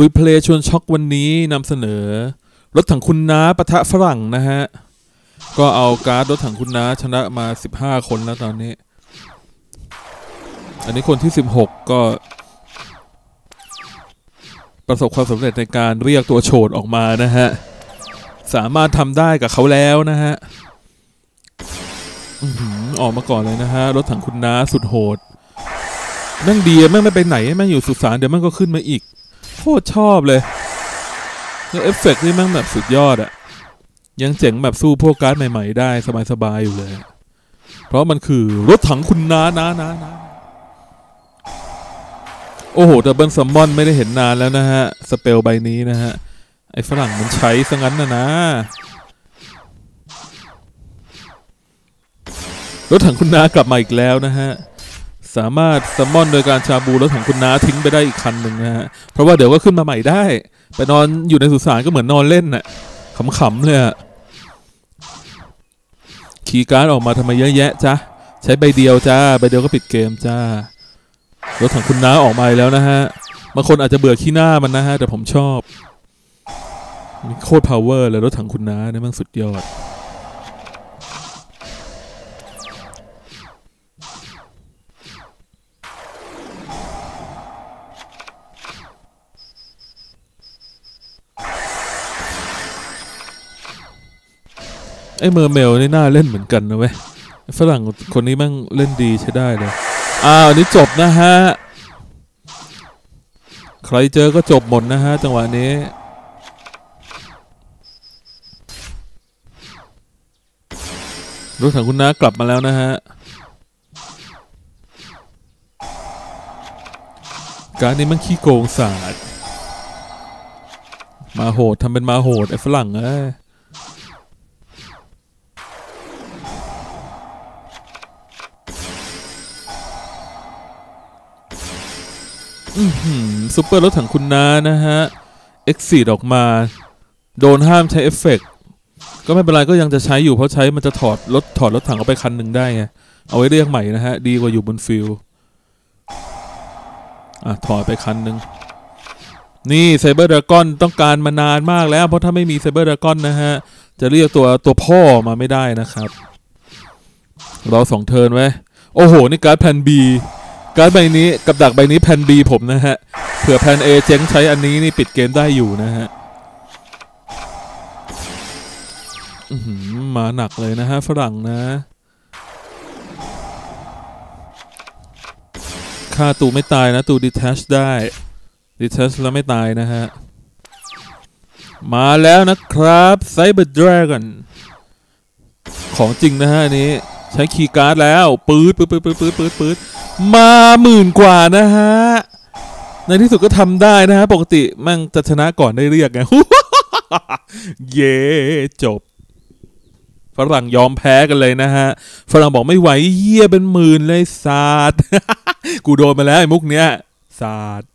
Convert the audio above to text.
รีเพลย์ชวนช็อกวันนี้นำเสนอ รถถังคุณน้าปะทะฝรั่งนะฮะ ก็เอาการ์ดรถถังคุณน้าชนะมา 15 คนแล้วตอนนี้ อันนี้คนที่ 16 ก็ ประสบความสำเร็จในการเรียกตัวโฉดออกมานะฮะ สามารถทำได้กับเขาแล้วนะฮะอือหือออกมาก่อนเลยนะฮะ รถถังคุณน้าสุดโหด แม่งดีแม่งไม่ไปไหนแม่งอยู่สุสานเดี๋ยวแม่งก็ขึ้นมาอีก โคตรชอบเลยแล้วเอฟเฟกต์นี่แม่งแบบสุดยอดอะยังเจ๋งแบบสู้พวกการ์ดใหม่ ๆ ได้สบายๆอยู่เลย เพราะมันคือรถถังคุณนานะนะนะโอ้โหดับเบิลซัมมอนไม่ได้เห็นนานแล้วนะฮะ สเปลใบนี้นะฮะ ไอ้ฝรั่งมันใช้ซะงั้นนะนะรถถังคุณนากลับมาอีกแล้วนะฮะ สามารถซัมมอนโดยการชาบูรถถังคุณน้าทิ้งไปได้อีกคันหนึ่งนะฮะ เพราะว่าเดี๋ยวก็ขึ้นมาใหม่ได้ ไปนอนอยู่ในสุสานก็เหมือนนอนเล่นน่ะขำๆเลยอะคีย์การ์ดออกมาทำไมเยอะแยะจ้ะใช้ใบเดียวจ้าใบเดียวก็ปิดเกมจ้ารถถังคุณน้าออกมาแล้วนะฮะบางคนอาจจะเบื่อขี้หน้ามันนะฮะแต่ผมชอบโคตรพาวเวอร์เลยรถถังคุณน้าเนี่ยมันสุดยอด ไอ้เมอร์เมลนี่น่าเล่นเหมือนกันนะเว้ยฝรั่งคนนี้แม่งเล่นดีใช้ได้เลยอ้าวนี้จบนะฮะ ใครเจอก็จบหมดนะฮะจังหวะนี้รถถังคุณน้ากลับมาแล้วนะฮะ การนี้มันขี้โกงศาสตร์มาโหดทำเป็นมาโหดไอ้ฝรั่งเอ้ย ซุปเปอร์รถถังคุณน้านะฮะเอ็กซีดออกมา โดนห้ามใช้เอฟเฟกต์ก็ไม่เป็นไรก็ยังจะใช้อยู่เพราะใช้มันจะถอดรถถอดรถถังออกไปคันหนึ่งได้ไง เอาไว้เรียกใหม่นะฮะ ดีกว่าอยู่บนฟิลอะถอดไปคันหนึ่งนี่ไซเบอร์ดรากอนต้องการมานานมากแล้ว เพราะถ้าไม่มีไซเบอร์ดรากอนนะฮะ จะเรียกตัวตัวพ่อมาไม่ได้นะครับรอสองเทิร์นไว้ โอ้โห นี่การ์ดแผ่นบี การ์ดใบนี้กับดักใบนี้แผ่น B ผมนะฮะ เผื่อแผ่น A เจ๊งใช้อันนี้นี่ปิดเกมได้อยู่นะฮะมาหนักเลยนะฮะ ฝรั่งนะ ฆ่าตูไม่ตายนะ ตูดีแทชได้ดีแทชแล้วไม่ตายนะฮะ มาแล้วนะครับไซเบอร์ดราก้อนของจริงนะฮะอันนี้ ใช้คีย์การ์ดแล้ว ปื๊ดปื๊ดปื๊ดปื๊ดปื๊ดปื๊ดปื๊ด มาหมื่นกว่านะฮะ ในที่สุดก็ทำได้นะฮะ ปกติมั่งจะชนะก่อนได้เรียกไง เย่จบ ฝรั่งยอมแพ้กันเลยนะฮะ ฝรั่งบอกไม่ไหวเยี่ยเป็นหมื่นเลยศาสตร์กูโดนมาแล้วไอ้มุกเนี้ยศาสตร์